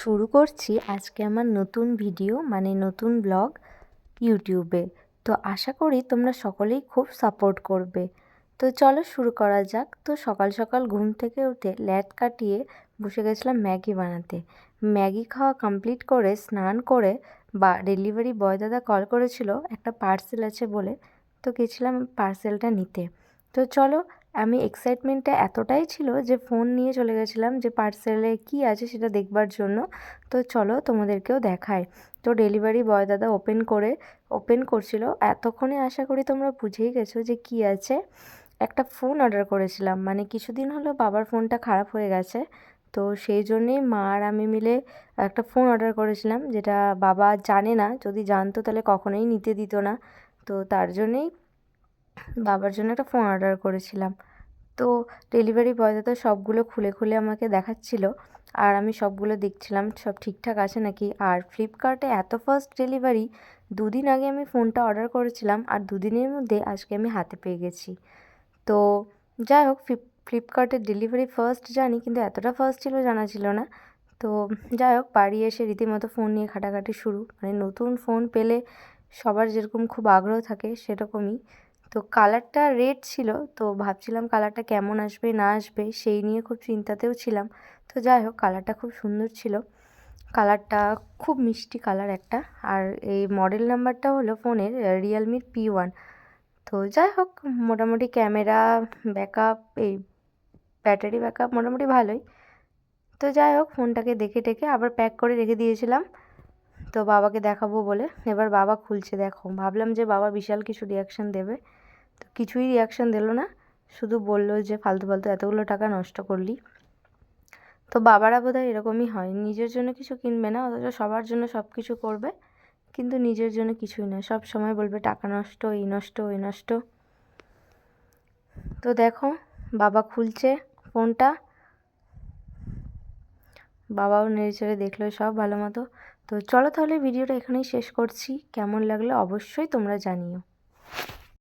শুরু করছি আজকে আমার নতুন ভিডিও মানে নতুন ব্লগ ইউটিউবে। তো আশা করি তোমরা সকলেই খুব সাপোর্ট করবে। তো চলো শুরু করা যাক। তো সকাল সকাল ঘুম থেকে উঠে ল্যাট কাটিয়ে বসে গেছিলাম ম্যাগি বানাতে। ম্যাগি খাওয়া কমপ্লিট করে স্নান করে বা ডেলিভারি বয় দাদা কল করেছিল, একটা পার্সেল আছে বলে, তো গেছিলাম পার্সেলটা নিতে। তো চলো আমি এক্সাইটমেন্টটা এতটাই ছিল যে ফোন নিয়ে চলে গেছিলাম যে পার্সেলে কি আছে সেটা দেখবার জন্য। তো চলো তোমাদেরকেও দেখায় তো ডেলিভারি বয় দাদা ওপেন করে ওপেন করছিল। এতক্ষণে আশা করি তোমরা বুঝেই গেছো যে কি আছে। একটা ফোন অর্ডার করেছিলাম। মানে কিছুদিন হলো বাবার ফোনটা খারাপ হয়ে গেছে। তো সেই জন্যেই মা আর আমি মিলে একটা ফোন অর্ডার করেছিলাম। যেটা বাবা জানে না। যদি জানতো তাহলে কখনোই নিতে দিত না। তো তার জন্যেই বাবার জন্য একটা ফোন অর্ডার করেছিলাম। তো ডেলিভারি বয় দাদা সবগুলো খুলে খুলে আমাকে দেখাচ্ছিল। আর আমি সবগুলো দেখছিলাম, সব ঠিকঠাক আছে নাকি? আর ফ্লিপকার্টে এত ফার্স্ট ডেলিভারি দুদিন আগে আমি ফোনটা অর্ডার করেছিলাম আর দুদিনের মধ্যে আজকে আমি হাতে পেয়ে গেছি। তো যাই হোক ফ্লিপ ফ্লিপকার্টের ডেলিভারি ফার্স্ট জানি, কিন্তু এতটা ফার্স্ট ছিল জানা ছিল না। তো যাই হোক, বাড়ি এসে রীতিমতো ফোন নিয়ে ঘাটাঘাটি শুরু। মানে নতুন ফোন পেলে সবার যেরকম খুব আগ্রহ থাকে সেরকমই। তো কালারটা রেড ছিল, তো ভাবছিলাম কালারটা কেমন আসবে, না আসবে, সেই নিয়ে খুব চিন্তাতেও ছিলাম। তো যাই হোক কালারটা খুব সুন্দর ছিল। কালারটা খুব মিষ্টি কালার একটা। আর এই মডেল নাম্বারটা হলো ফোনের রিয়েলমির পি ওয়ান তো যাই হোক মোটামুটি ক্যামেরা ব্যাকআপ এই ব্যাটারি ব্যাকআপ মোটামুটি ভালোই। তো যাই হোক ফোনটাকে দেখে টেকে আবার প্যাক করে রেখে দিয়েছিলাম। তো বাবাকে দেখাবো বলে। এবার বাবা খুলছে, দেখো। ভাবলাম যে বাবা বিশাল কিছু রিয়াকশান দেবে। তো কিছুই রিয়াকশান দিল না। শুধু বলল যে ফালতু ফালতু এতগুলো টাকা নষ্ট করলি। তো বাবারা বোধহয় এরকমই হয়। নিজের জন্য কিছু কিনবে না, অথচ সবার জন্য সব কিছু করবে। কিন্তু নিজের জন্য কিছুই না। সব সময় বলবে, টাকা নষ্ট, এই নষ্ট, ওই নষ্ট। তো দেখো, বাবা খুলছে ফোনটা। বাবাও নেড়ে চেড়ে দেখল সব ভালো মতো। তো চলো তাহলে ভিডিওটা এখানেই শেষ করছি। কেমন লাগলে অবশ্যই তোমরা জানিও।